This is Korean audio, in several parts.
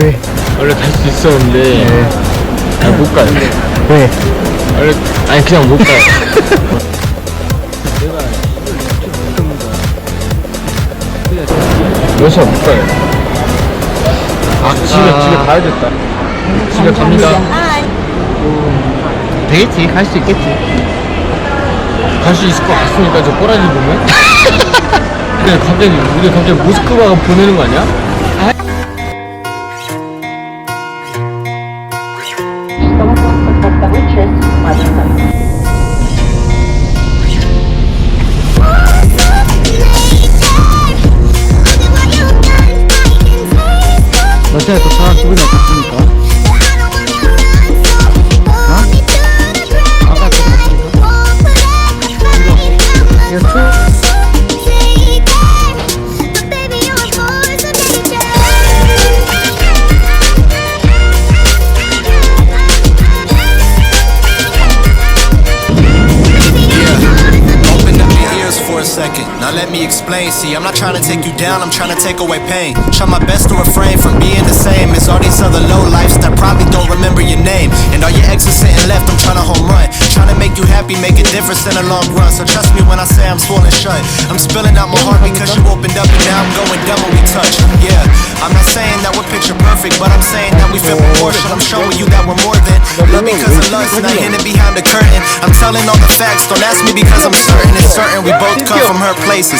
왜? 원래 갈 수 있었는데 네. 아, 못 가요. 왜? 원래 아니 그냥 못 가요. 여섯 못 가요. 아 집에 집에 가야겠다. 집에 갑니다. 되겠지. 갈 수 있겠지. 갈 수 있을 것 같으니까 저 꼬라지 보면. 근데 갑자기 우리 갑자기 모스크바가 보내는 거 아니야? 러시아에 도착한 기분이 어떻습니까? Let me explain. See, I'm not trying to take you down, I'm trying to take away pain. Try my best to refrain from being the same as all these other low lifes that probably don't remember your name. And all your exes sitting left, I'm trying to home run. Trying to make you happy, make a difference in the long run. So trust me when I say I'm swollen shut. I'm spilling out my heart because you opened up and now I'm going dumb when we touch. Yeah, I'm not saying that we're picture perfect, but I'm saying that we fit proportion. I'm showing you that we're more than love because of lust, not hidden behind the curtain. I'm telling all the facts, don't ask me because I'm certain it's certain we both come from her places.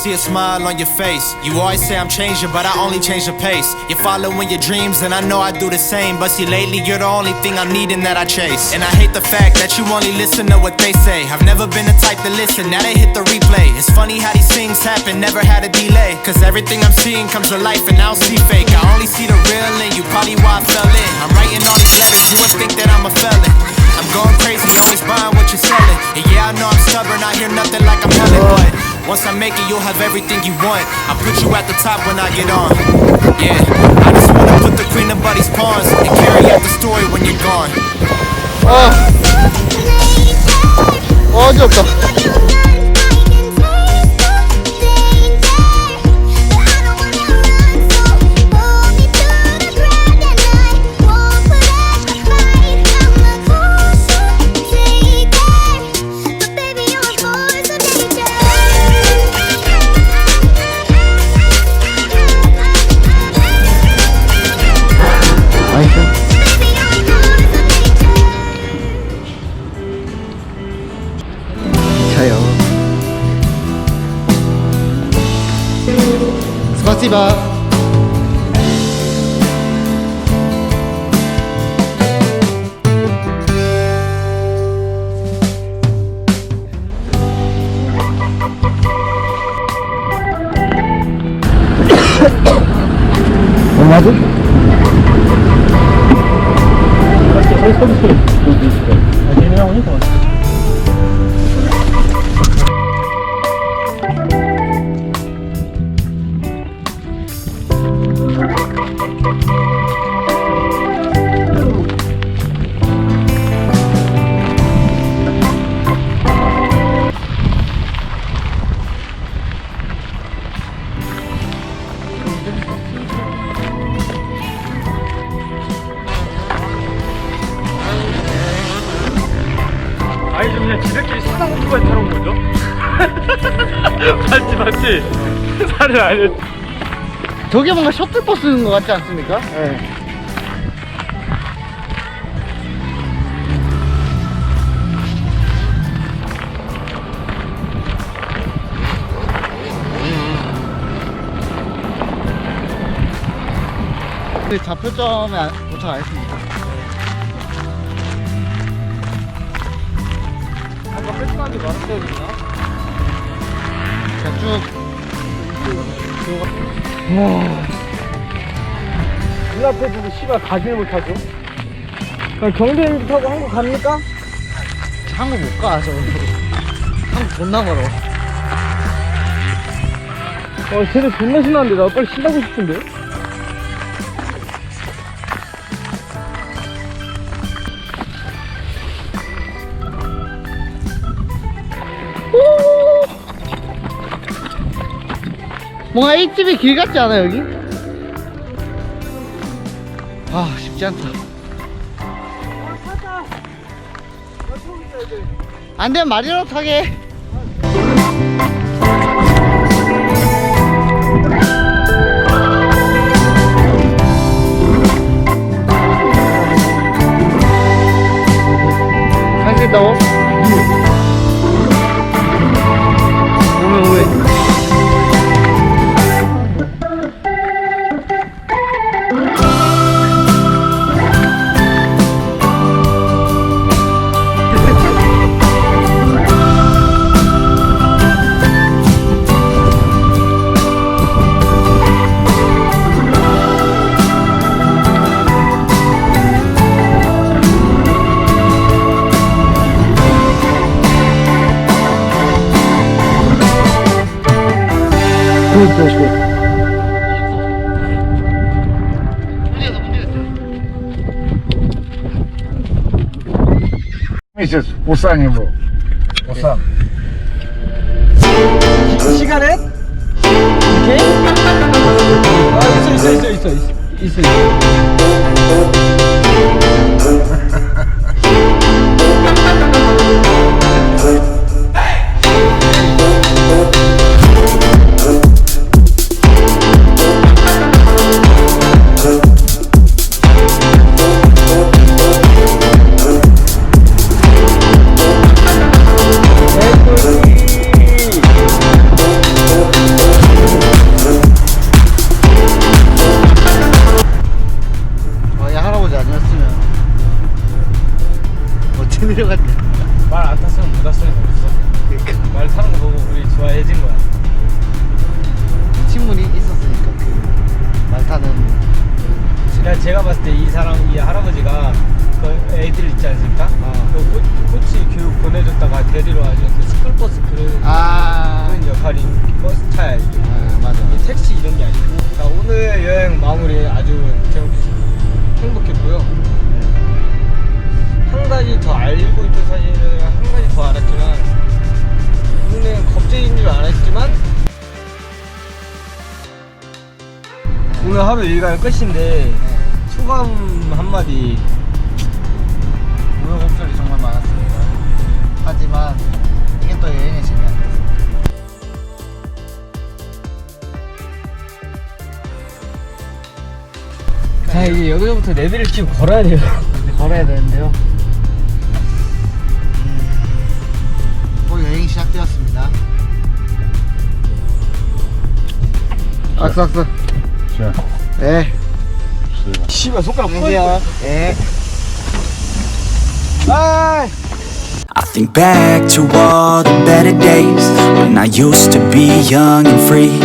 see a smile on your face. You always say I'm changing, but I only change the pace. You're following your dreams, and I know I do the same. But see, lately you're the only thing I'm needing that I chase. And I hate the fact that you only listen to what they say. I've never been the type to listen, now they hit the replay. It's funny how these things happen, never had a delay. Cause everything I'm seeing comes to life, and I don't see fake. I only see the real in you, probably why I fell in. I'm writing all these letters, you would think that I'm a felon. I'm going crazy, always buying what you're selling. And yeah, I know I'm stubborn, I hear nothing like I'm telling, once I make it, you'll have everything you want. I'll put you at the top when I get on. Yeah, I just wanna put the queen of buddy's pawns and carry out the story when you're gone. 어지럽다. 아니 좀 그냥 지들끼리 사상구에 타러 온 거죠? 맞지 맞지? 살을 안 했. 저게 뭔가 셔틀버스인 것 같지 않습니까? 네. 네, 좌표점에 안- 도착하였습니다. 한번 뭔가 뺏어가기 말았어야 되나? 자, 쭉. 눈앞에 두고 씨발 가지를 못하죠? 그럼 경대행기 타고 한국 갑니까? 한국 못 가, 저. 한국 존나 멀어. 어, 쟤네 존나 신나는데 나 빨리 신나고 싶은데? 뭔가 이 집이 길 같지 않아, 여기? 아, 쉽지 않다. 안 되면 말이라도 타게. 있다 Усані был, Усан. Сигарет? Окей? А, стой, стой, стой, стой. 어떻게 내려갔냐 말 안 탔으면 못 왔으면 없어. 말 타는 거 보고 우리 좋아해진 거야. 친분이 있었으니까 그 말 타는 제가, 제가 봤을 때 이 사람, 이 할아버지가 그 애들 있지 않습니까? 어. 그 코, 코치 교육 보내줬다가 데리러 와준 그 스쿨버스 그런, 아, 오늘 하루 일과의 끝인데 소감 한마디 우여곡절이 정말 많았습니다. 하지만 이게 또 여행의 재미 아니겠습니까? 자 이제 여기서부터 레벨을 지금 걸어야 돼요 걸어야 되는데요. 음, 또 여행이 시작되었습니다. 악수 악수. 자. 네 씨발 손가락 안녕하세요 네 I think back to all the better days when I used to be young and free.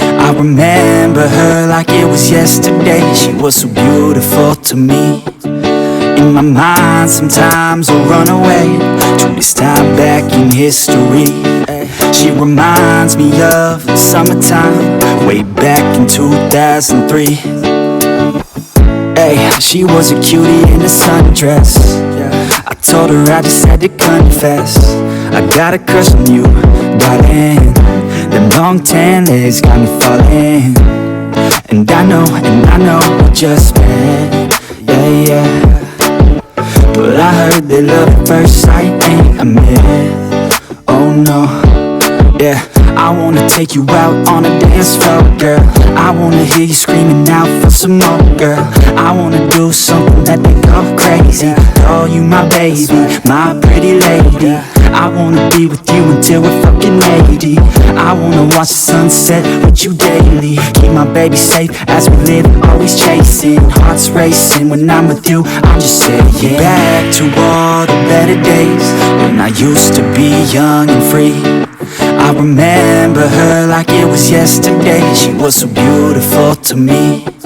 I remember her like it was yesterday. She was so beautiful to me. In my mind, sometimes I run away to this time back in history. She reminds me of the summertime, way back in 2003. Hey, she was a cutie in a sundress. I told her I just had to confess. I got a crush on you, darling. Them long tan legs got me falling. And I know, and I know we just met. Yeah, yeah. But I heard that love at first sight ain't a myth. Oh no. Yeah, I wanna take you out on a dance floor, girl. I wanna hear you screaming out for some more, girl. I wanna do something that they go crazy. Call you my baby, my pretty lady. I wanna be with you until we're fucking 80. I wanna watch the sunset with you daily. Keep my baby safe as we live, always chasing. Hearts racing when I'm with you. I'm just saying back to all the better days when I used to be young and free. I remember her like it was yesterday. She was so beautiful to me.